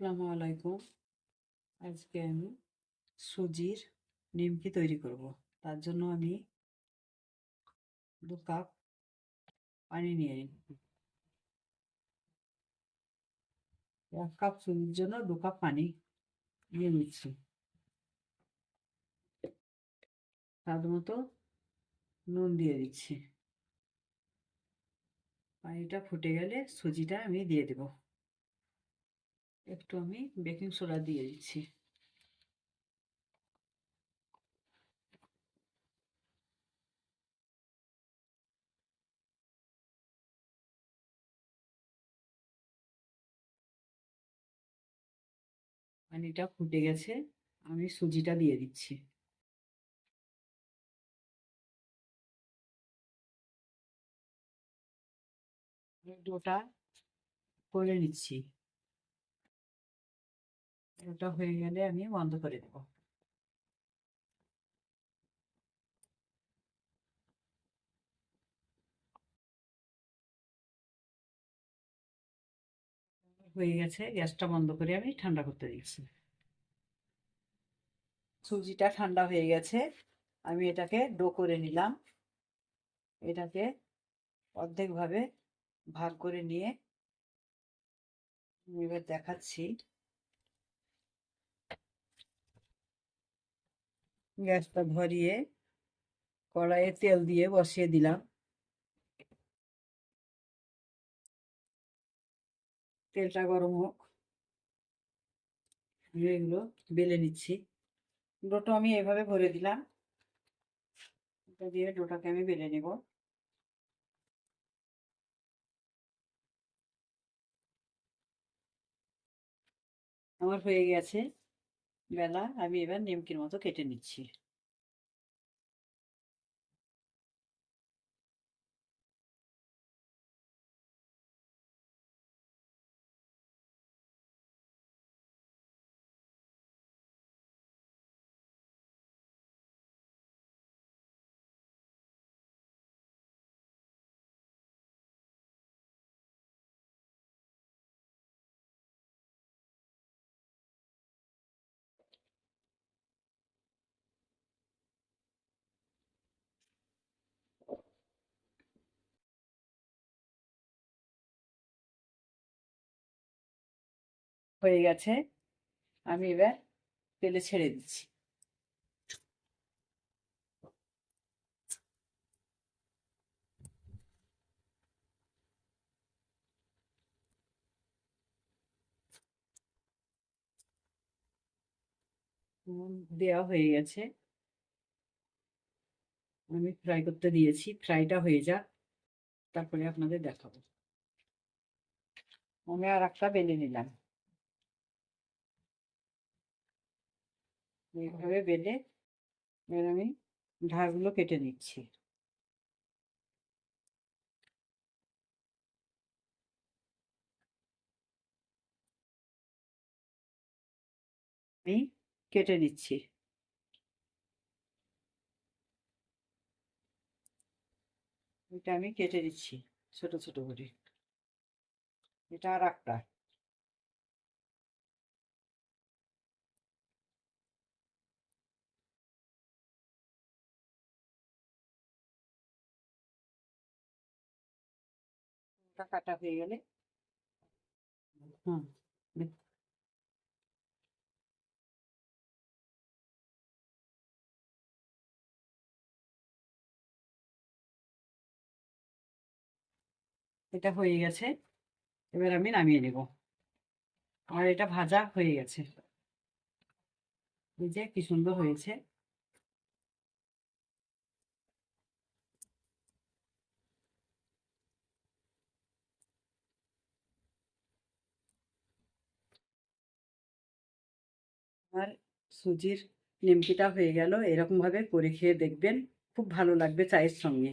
আসসালামু আলাইকুম আজকে আমি সুজির নিমকি তৈরি করব। তার জন্য আমি দু কাপ পানি নিয়ে নিচ্ছি। এক কাপ সুজির জন্য দু কাপ পানি নিয়ে নিচ্ছি। স্বাদ মতো নুন দিয়ে দিচ্ছি। পানিটা ফুটে গেলে সুজিটা আমি দিয়ে দেবো। একটু আমি বেকিং সোডা দিয়ে দিচ্ছি। পানিটা ফুটে গেছে, আমি সুজিটা দিয়ে দিচ্ছি। ডোটা করে নিচ্ছি। ওটা হয়ে গেলে আমি বন্ধ করে দেব। হয়ে গেছে, গ্যাসটা বন্ধ করে আমি ঠান্ডা করতে দিচ্ছি। সুজিটা ঠান্ডা হয়ে গেছে, আমি এটাকে ডো করে নিলাম। এটাকে অর্ধেকভাবে ভাগ করে নিয়ে এবার দেখাচ্ছি। গ্যাসটা ধরিয়ে কড়াইয়ে তেল দিয়ে বসিয়ে দিলাম। তেলটা গরম হোক। এগুলো বেলে নিচ্ছি। ডোটা আমি এভাবে ভরে দিলাম। দিয়ে ডোটাকে আমি বেলে নেব। আমার হয়ে গেছে। বেলা আমি এবার নিমকির মতো কেটে নিচ্ছি হয়ে গেছে। আমি এবার তেলে ছেড়ে দিচ্ছি। দেওয়া হয়ে গেছে। আমি ফ্রাই করতে দিয়েছি। ফ্রাইটা হয়ে যাক। তারপরে আপনাদের দেখাবো। আমি আর একটা বেলে নিলাম। এইভাবে বেলে এবার আমি ধারগুলো কেটে নিচ্ছি। আমি কেটে নিচ্ছি। এটা আমি কেটে দিচ্ছি ছোট ছোট করে। এটা আর একটা। কাটা হয়ে গেলে এটা হয়ে গেছে। এবার আমি নামিয়ে নেব। আর এটা ভাজা হয়ে গেছে। এই যে কি সুন্দর হয়েছে। সুজির নিমকিটা হয়ে গেল এরকমভাবে করে খেয়ে দেখবেন, খুব ভালো লাগবে চায়ের সঙ্গে।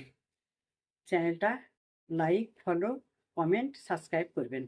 চ্যানেলটা লাইক, ফলো, কমেন্ট, সাবস্ক্রাইব করবেন।